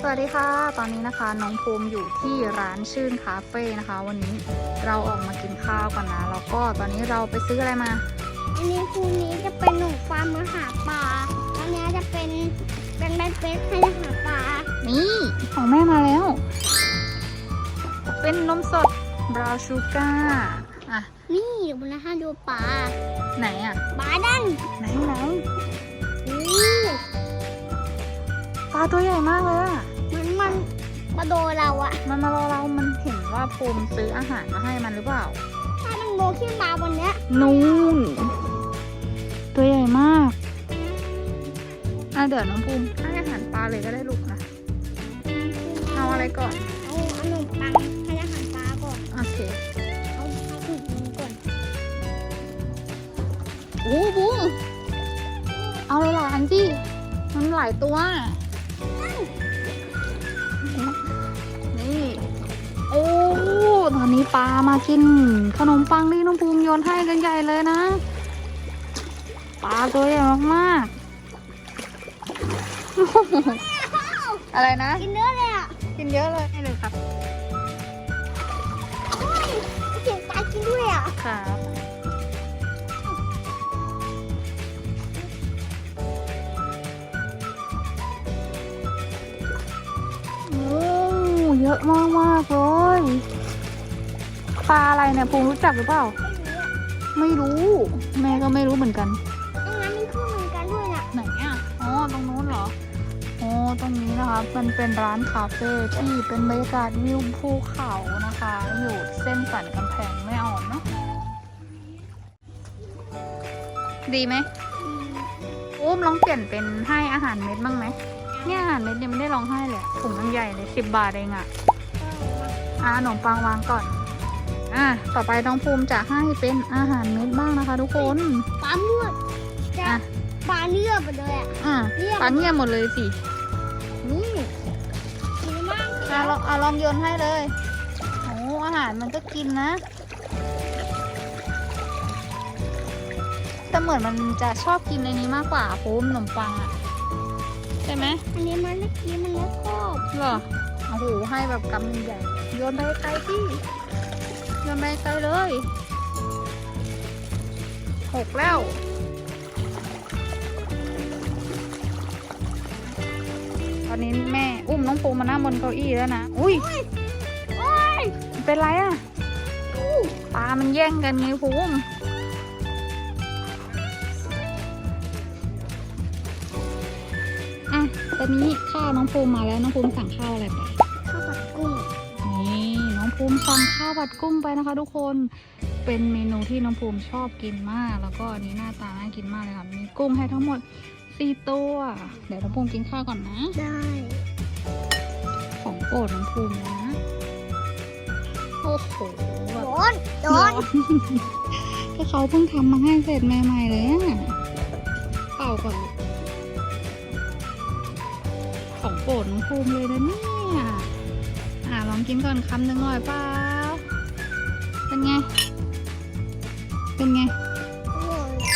สวัสดีค่ะ ตอนนี้นะคะน้องภูมิอยู่ที่ร้านชื่นคาเฟ่นะคะ วันนี้เราออกมากินข้าวกันนะแล้วก็ตอนนี้เราไปซื้ออะไรมา อันนี้พรุ่งนี้จะเป็นหนูฟาร์มมาหาปลา อันนี้จะเป็นเป็นแบนเฟสให้หาปลา นี่ของแม่มาแล้ว เป็นนมสดบราวน์ชูการ์อะนี่เดี๋ยวนะฮะดูปลาไหนอะปลาดันไหนไหน ตัวใหญ่มากเลยอะมันมันมาโดนเราอะมันมารอเรา มันเห็นว่าภูมิซื้ออาหารมาให้มันหรือเปล่า ถ้ามันโมขึ้นมาวันเนี้ยนู่น ตัวใหญ่มาก อะเดี๋ยวน้องภูมิให้อาหารปลาเลยก็ได้ลูกนะเอาอะไรก่อน เอาขนมปังให้อาหารปลาก่อน โอเคเอาเอาถุงนึงก่อนโอ้บูมเอาเลยหลายอันสิมันหลายตัว นี่ โอ้ ตอนนี้ปลามากิน ขนมปังที่น้องภูมิโยนให้กันใหญ่เลยนะ ปลาตัวใหญ่มากๆอะไรนะ กินเนื้อเลยอะกินเยอะเลยให้เลยครับเฮ้ยเสียงปลากินด้วยอะครั เยอะมากมากๆเลยปลาอะไรเนี่ยภูมิรู้จักหรือเปล่าไม่รู้อะไม่รู้ แม่ก็ไม่รู้เหมือนกันตรงนั้นมีเครื่องมือกันด้วยน่ะไหนอะอ๋อตรงนู้นเหรออ๋อตรงนี้นะคะมันเป็นร้านคาเฟ่ที่เป็นบรรยากาศวิวภูเขานะคะ อยู่เส้นสันกำแพงไม่อ่อนเนาะดีไหมอืมอุ้มลองเปลี่ยนเป็นให้อาหารเม็ดบ้างไหม เนี่ยอาหารเม็ดยังไม่ได้ลองให้เลยอะถุงมันใหญ่เลยสิบบาทเองอะอ่าขนมปังวางก่อน อะต่อไปน้องภูมิจะให้เป็นอาหารเม็ดบ้างนะคะ ทุกคนปลาเมือกจะอะปลาเนื้อไปเลยอะอะเรียกปลาเงียบหมดเลยสินี่กินมากอะลองอะลองโยนให้เลยโอ้อาหารมันก็กินนะแต่เหมือนมันจะชอบกินในนี้มากกว่าภูมิขนมปังอะ ใช่ไหมอันนี้มันเมื่อกี้มันแล้วก็เหรอโอ้โหให้แบบกำใหญ่โยนไปไกลที่โยนไปไกลเลยหกแล้วตอนนี้แม่อุ้มน้องปูมานั่งบนเก้าอี้แล้วนะ อุ้ยโอ้ยเป็นไรอะปลามันแย่งกันไงภูมิ ตอนนี้ข้าวน้องภูมิมาแล้วน้องภูมิสั่งข้าวอะไรไปข้าวผัดกุ้งนี่น้องภูมิสั่งข้าวผัดกุ้งไปนะคะ ทุกคนเป็นเมนูที่น้องภูมิชอบกินมาก แล้วก็อันนี้หน้าตาน่ากินมากเลยค่ะมีกุ้งให้ทั้งหมดสี่ตัว เดี๋ยวน้องภูมิกินข้าวก่อนนะ ได้ ของโปรดน้องภูมิเลยนะ โอ้โหแบบโดนโดร้อนนก็เขาเพิ่งทำมาให้เสร็จใหม่ๆเลยอะเป่าก่อน ปรดน้องภูมิเลยนะเนี่ยอ่าลองกินก่อนคำหนึ่งหน่อยเปล่าเป็นไง เป็นไง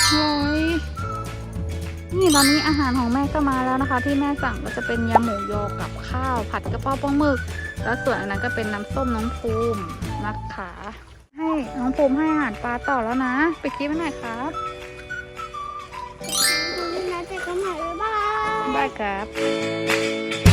โอ้ยนี่ตอนนี้อาหารของแม่ก็มาแล้วนะคะ ที่แม่สั่งก็จะเป็นยำหมูยอกับข้าวผัดกระเพาะปลาหมึก แล้วส่วนอันนั้นก็เป็นน้ำส้มน้องภูมินะคะให้น้องภูมิให้อาหารปลาต่อแล้วนะ ไปกินไปหน่อยครับคุณ pagar.